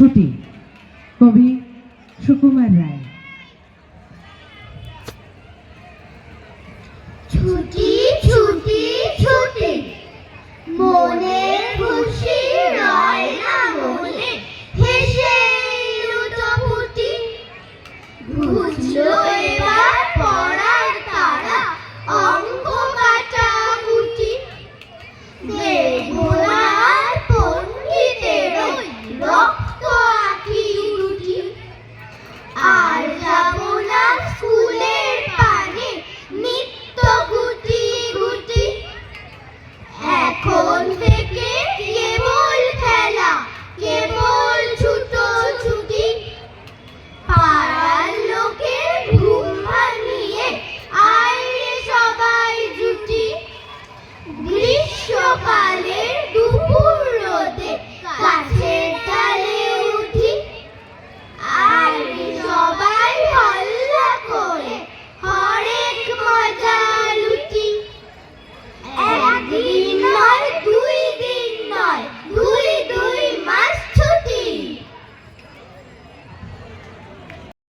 ছুটি কবি সুকুমার রায়। ছুটি